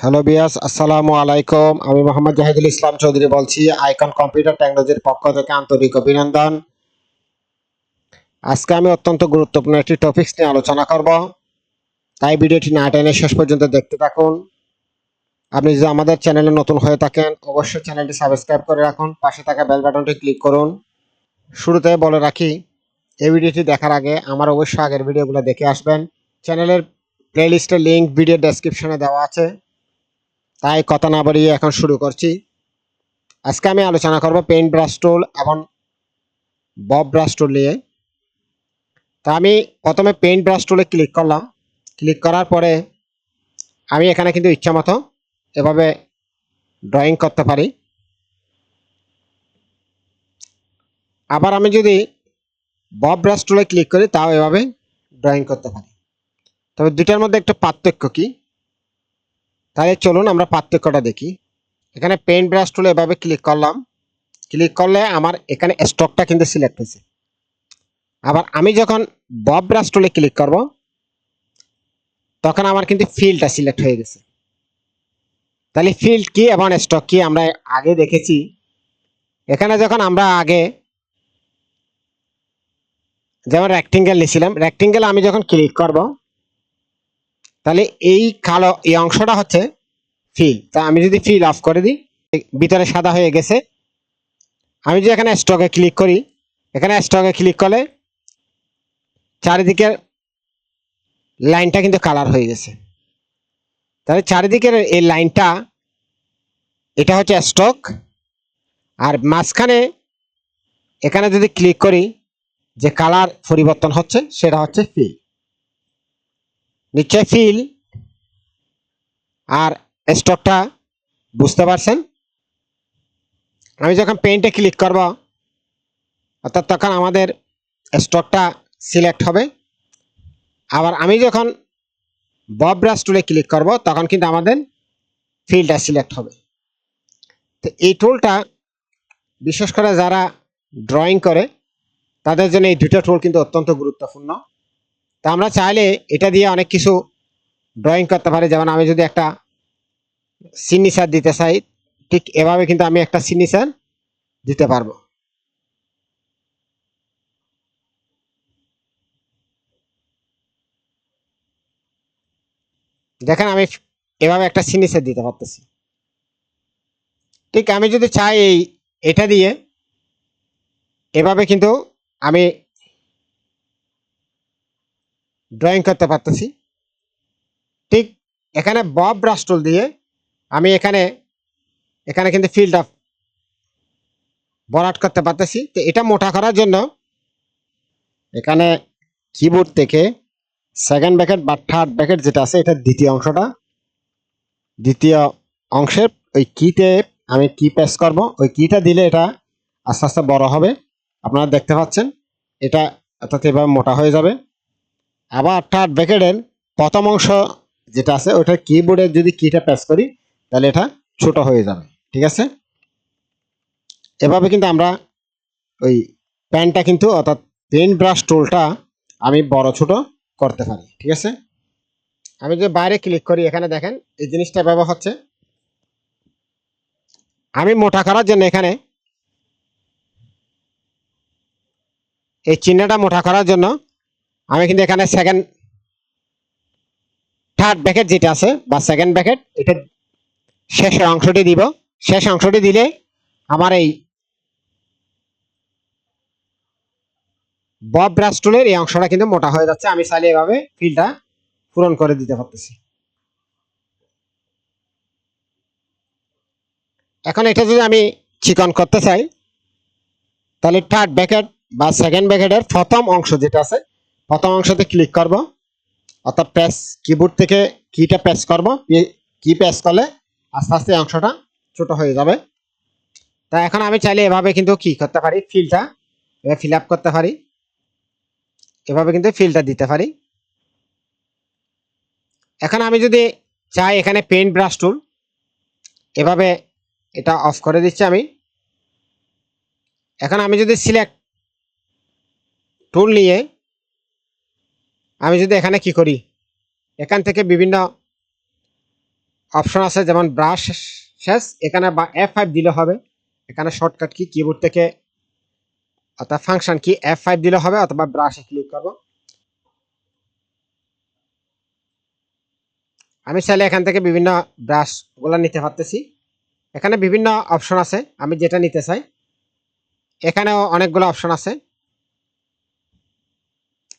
Hello বিয়াস আসসালামু আলাইকুম। আমি মোহাম্মদ জাহিদুল ইসলাম চৌধুরী বলছি, আইকন কম্পিউটার টেকনোলজির পক্ষ থেকে আন্তরিক অভিনন্দন। আজকে আমি অত্যন্ত গুরুত্বপূর্ণ একটি টপিকস নিয়ে আলোচনা করব। তাই ভিডিওটি না টেনে শেষ পর্যন্ত দেখতে থাকুন। আপনি যদি আমাদের চ্যানেলে নতুন হয়ে থাকেন, অবশ্যই চ্যানেলটি সাবস্ক্রাইব করে রাখুন। পাশে থাকা বেল বাটনটি ক্লিক করুন। শুরুতে বলে রাখি, এই ভিডিওটি দেখার আগে আমার অবশ্যই আগের ভিডিওগুলো দেখে আসবেন। চ্যানেলের প্লেলিস্টের লিঙ্ক ভিডিও ডেসক্রিপশনে দেওয়া আছে। তাই কথা না বাড়িয়ে এখন শুরু করছি। আজকে আমি আলোচনা করব পেইন্ট ব্রাশ টুল এবং বব ব্রাশ টুল নিয়ে। তা আমি প্রথমে পেইন্ট ব্রাশ টুলে ক্লিক করলাম। ক্লিক করার পরে আমি এখানে কিন্তু ইচ্ছা মতো এভাবে ড্রয়িং করতে পারি। আবার আমি যদি বব ব্রাশ টুলে ক্লিক করি, তাও এভাবে ড্রয়িং করতে পারি। তবে দুটার মধ্যে একটা পার্থক্য কী? তাহলে চলুন আমরা পার্থক্যটা দেখি। এখানে পেইন্ট ব্রাশ টুলে এভাবে ক্লিক করলাম। ক্লিক করলে আমার এখানে স্টকটা কিন্তু সিলেক্ট হয়েছে। আবার আমি যখন বব ব্রাশ টুলে ক্লিক করব, তখন আমার কিন্তু ফিল্ডটা সিলেক্ট হয়ে গেছে। তাহলে ফিল্ড কি এবং স্টক কি আমরা আগে দেখেছি। এখানে যখন আমরা আগে যেমন রেক্টেঙ্গেল নিয়েছিলাম রেক্টেঙ্গেল আমি যখন ক্লিক করব তাহলে এই কালো, এই অংশটা হচ্ছে ফিল তা আমি যদি ফিল অফ করে দিই, ভিতরে সাদা হয়ে গেছে। আমি যদি এখানে স্টকে ক্লিক করি, এখানে স্টকে ক্লিক করলে চারিদিকের লাইনটা কিন্তু কালার হয়ে গেছে। তাহলে চারিদিকের এই লাইনটা, এটা হচ্ছে স্টক আর মাঝখানে এখানে যদি ক্লিক করি, যে কালার পরিবর্তন হচ্ছে, সেটা হচ্ছে ফিল নিশ্চয় ফিল আর স্টকটা বুঝতে পারছেন? আমি যখন পেন্টে ক্লিক করব, অর্থাৎ তখন আমাদের স্টকটা সিলেক্ট হবে। আবার আমি যখন বব ব্রাশ টুলে ক্লিক করব, তখন কিন্তু আমাদের ফিলটা সিলেক্ট হবে। তো এই টুলটা বিশেষ করে যারা ড্রয়িং করে, তাদের জন্য এই দুটো টুল কিন্তু অত্যন্ত গুরুত্বপূর্ণ। তা আমরা চাইলে এটা দিয়ে অনেক কিছু ড্রয়িং করতে পারি। যেমন আমি যদি একটা সিগনেচার দিতে চাই, ঠিক এভাবে কিন্তু আমি একটা সিগনেচার দিতে পারব। দেখেন আমি এভাবে একটা সিগনেচার দিতে পারতেছি। ঠিক আমি যদি চাই এই, এটা দিয়ে, এভাবে কিন্তু আমি ড্রয়িং করতে পারতেছি। ঠিক এখানে বব ব্রাশ দিয়ে আমি এখানে এখানে কিন্তু ফিল্ড অফ বরাট করতে পারতেছি। তো এটা মোটা করার জন্য এখানে কিবোর্ড থেকে সেকেন্ড ব্যাকেট বা থার্ড ব্যাকেট যেটা আছে, এটা দ্বিতীয় অংশটা, দ্বিতীয় অংশের ওই কিতে আমি কি প্রেস করব। ওই কিটা দিলে এটা আস্তে আস্তে বড় হবে। আপনারা দেখতে পাচ্ছেন, এটা অর্থাৎ এভাবে মোটা হয়ে যাবে। আবার থার্ড ব্যাকেটের প্রথম অংশ যেটা আছে ওটা কিবোর্ডে যদি কিটা প্রেস করি, তাহলে এটা ছোট হয়ে যাবে, ঠিক আছে? এভাবে কিন্তু আমরা ওই প্যানটা কিন্তু, অর্থাৎ পেন ব্রাশ টুলটা আমি বড় ছোট করতে পারি, ঠিক আছে? আমি যে বাইরে ক্লিক করি, এখানে দেখেন, এই জিনিসটা ব্যবহার হচ্ছে। আমি মোটা করার জন্য এখানে এই চিহ্নটা মোটা করার জন্য আমি কিন্তু এখানে সেকেন্ড থার্ড ব্যাকেট যেটা আছে, বা সেকেন্ড ব্যাকেট এটা শেষের অংশটি দিব। শেষ অংশটি দিলে আমার এই বব ব্রাশ টুলের এই অংশটা কিন্তু মোটা হয়ে যাচ্ছে। আমি চাইলে এভাবে ফিলটা পূরণ করে দিতে পারতেছি। এখন এটা যদি আমি চিকন করতে চাই, তাহলে থার্ড ব্যাকেট বা সেকেন্ড ব্যাকেটের প্রথম অংশ যেটা আছে প্রথম অংশতে ক্লিক করব। অর্থাৎ প্রেস কিবোর্ড থেকে কিটা প্রেস করব। কি প্রেস করলে আস্তে আস্তে অংশটা ছোট হয়ে যাবে। তা এখন আমি চাইলে এভাবে কিন্তু কি করতে পারি ফিলটা এবার ফিল আপ করতে পারি। এভাবে কিন্তু ফিলটা দিতে পারি। এখন আমি যদি চাই এখানে পেন্ট ব্রাশ টুল এভাবে এটা অফ করে দিচ্ছি আমি। এখন আমি যদি সিলেক্ট টুল নিয়ে আমি যদি এখানে কি করি? এখান থেকে বিভিন্ন অপশন আছে, যেমন ব্রাশ শেষ, এখানে বা এফ ফাইভ দিলে হবে। এখানে শর্টকাট কি কিবোর্ড থেকে অর্থাৎ ফাংশন কি এফ ফাইভ দিলে হবে, অথবা ব্রাশে ক্লিক করব। আমি চাইলে এখান থেকে বিভিন্ন ব্রাশগুলো নিতে পারতেছি। এখানে বিভিন্ন অপশন আছে, আমি যেটা নিতে চাই। এখানেও অনেকগুলো অপশন আছে।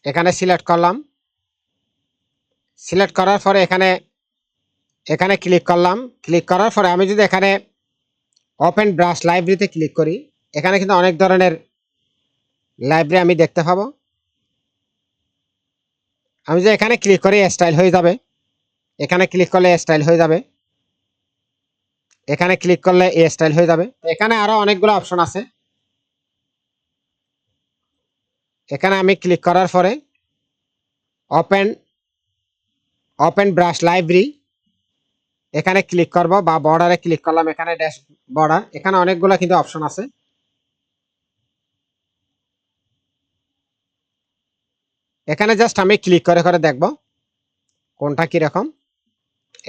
এখানে সিলেক্ট করলাম। সিলেক্ট করার পরে এখানে এখানে ক্লিক করলাম। ক্লিক করার পরে আমি যদি এখানে ওপেন ব্রাশ লাইব্রেরিতে ক্লিক করি, এখানে কিন্তু অনেক ধরনের লাইব্রেরি আমি দেখতে পাবো। আমি যে এখানে ক্লিক করি স্টাইল হয়ে যাবে। এখানে ক্লিক করলে স্টাইল হয়ে যাবে। এখানে ক্লিক করলে এ স্টাইল হয়ে যাবে। এখানে আরও অনেকগুলো অপশন আছে। এখানে আমি ক্লিক করার পরে ওপেন ওপেন ব্রাশ লাইব্রেরি এখানে ক্লিক করব বা বর্ডারে ক্লিক করলাম, এখানে ড্যাশ বর্ডার এখানে অনেকগুলো কিন্তু অপশন আছে। এখানে জাস্ট আমি ক্লিক করে করে দেখব কোনটা কীরকম।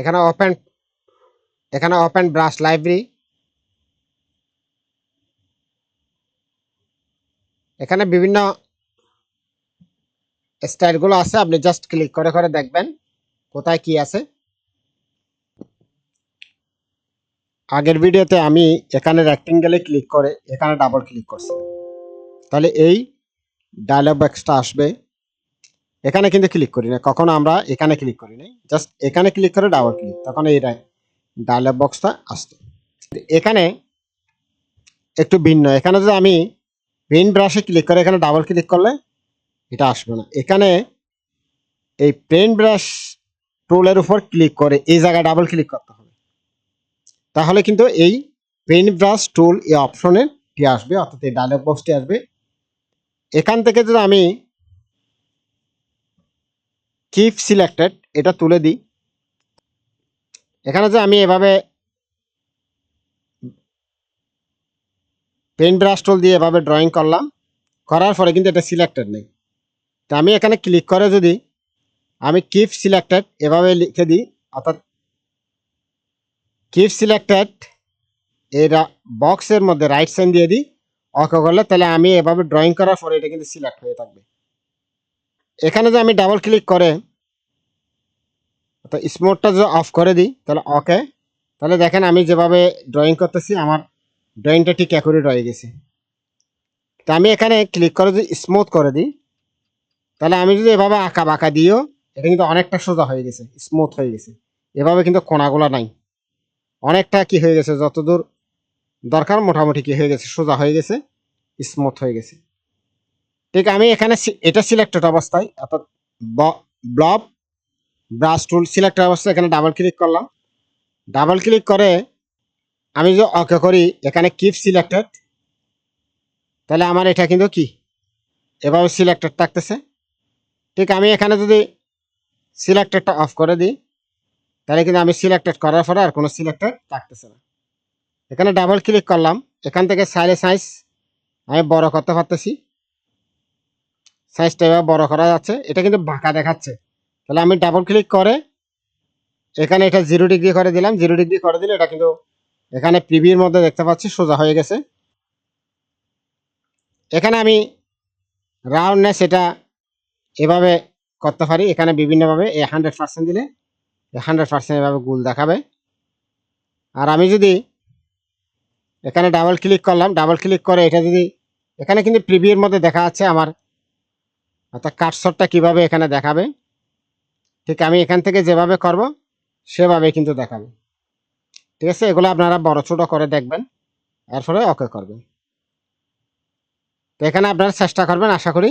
এখানে ওপেন এখানে ওপেন ব্রাশ লাইব্রেরি এখানে বিভিন্ন স্টাইলগুলো আছে, আপনি জাস্ট ক্লিক করে করে দেখবেন কোথায় কি আছে। আগের ভিডিওতে আমি এখানে রেক্টেঙ্গেলে ক্লিক করে, এখানে ডাবল ক্লিক করছি। তাহলে এই ডায়লগ বক্সটা আসবে। এখানে কিন্তু ক্লিক করি না কখনো আমরা এখানে ক্লিক করি না জাস্ট এখানে ক্লিক করে ডাবল ক্লিক তখন এই ডায়লগ বক্সটা আসতো এখানে একটু ভিন্ন, এখানে যদি আমি পেন ব্রাশে ক্লিক করে, এখানে ডাবল ক্লিক করলে এটা আসবে না। এখানে এই পেন ব্রাশ টুলের উপর ক্লিক করে এই জায়গায় ডাবল ক্লিক করতে হবে। তাহলে কিন্তু এই পেন ব্রাশ টুল এই অপশনে আসবে, অর্থাৎ এই ডায়লগ বক্সটি আসবে। এখান থেকে যদি আমি কিপ সিলেক্টেড এটা তুলে দিই। এখানে যে আমি এভাবে পেন ব্রাশ টুল দিয়ে এভাবে ড্রয়িং করলাম, করার পরে কিন্তু এটা সিলেক্টেড নেই। তো আমি এখানে ক্লিক করে যদি আমি কিপ সিলেক্টেড এভাবে লিখে দিই, অর্থাৎ কিপ সিলেক্টেড এই বক্সের মধ্যে রাইট সাইন দিয়ে দিই ওকে করলে তাহলে আমি এভাবে ড্রয়িং করার পরে এটা কিন্তু সিলেক্ট হয়ে থাকবে। এখানে যে আমি ডাবল ক্লিক করে তো স্মোটটা যদি অফ করে দিই, তাহলে ওকে তাহলে দেখেন আমি যেভাবে ড্রয়িং করতেছি, আমার ড্রয়িংটা ঠিক অ্যাকুরেট হয়ে গেছে। তো আমি এখানে ক্লিক করে যদি স্মুথ করে দিই তাহলে আমি যদি এভাবে আঁকা বাঁকা দিও এটা কিন্তু অনেকটা সোজা হয়ে গেছে স্মুথ হয়ে গেছে। এভাবে কিন্তু কোনাগুলো নাই। অনেকটা কি হয়ে গেছে, যতদূর দরকার মোটামুটি কি হয়ে গেছে, সোজা হয়ে গেছে স্মুথ হয়ে গেছে। ঠিক আমি এখানে এটা সিলেক্টেড অবস্থায়, অর্থাৎ ব্লব ব্রাশ টুল সিলেক্টেড অবস্থায় এখানে ডাবল ক্লিক করলাম। ডাবল ক্লিক করে আমি যদি ওকে করি, এখানে কিপ সিলেক্টেড তাহলে আমার এটা কিন্তু কি? এভাবে সিলেক্টেড থাকতেছে। ঠিক, আমি এখানে যদি সিলেক্টেডটা অফ করে দিই, তাহলে কিন্তু আমি সিলেক্টেড করার পরে আর কোনো সিলেক্টেড থাকতেছে না। এখানে ডাবল ক্লিক করলাম, এখান থেকে সাইলে সাইজ আমি বড় করতে পারতেছি। সাইজটা এবার বড় করা যাচ্ছে, এটা কিন্তু বাঁকা দেখাচ্ছে। তাহলে আমি ডাবল ক্লিক করে, এখানে এটা জিরো ডিগ্রি করে দিলাম জিরো ডিগ্রি করে দিলে এটা কিন্তু এখানে প্রিভিউর মধ্যে দেখতে পাচ্ছি, সোজা হয়ে গেছে। এখানে আমি রাউন্ডনেস এটা এভাবে করতে পারি। এখানে বিভিন্নভাবে এই হান্ড্রেড পার্সেন্ট দিলে হান্ড্রেড পার্সেন্ট এভাবে গুল দেখাবে। আর আমি যদি এখানে ডাবল ক্লিক করলাম ডাবল ক্লিক করে এটা যদি এখানে কিন্তু প্রিভিউর মধ্যে দেখা যাচ্ছে আমার অর্থাৎ কাটশটটা কীভাবে এখানে দেখাবে। ঠিক আমি এখান থেকে যেভাবে করব, সেভাবে কিন্তু দেখাবে। ঠিক আছে, এগুলো আপনারা বড় ছোট করে দেখবেন, এরপরে ওকে করবেন। তো এখানে আপনারা চেষ্টা করবেন, আশা করি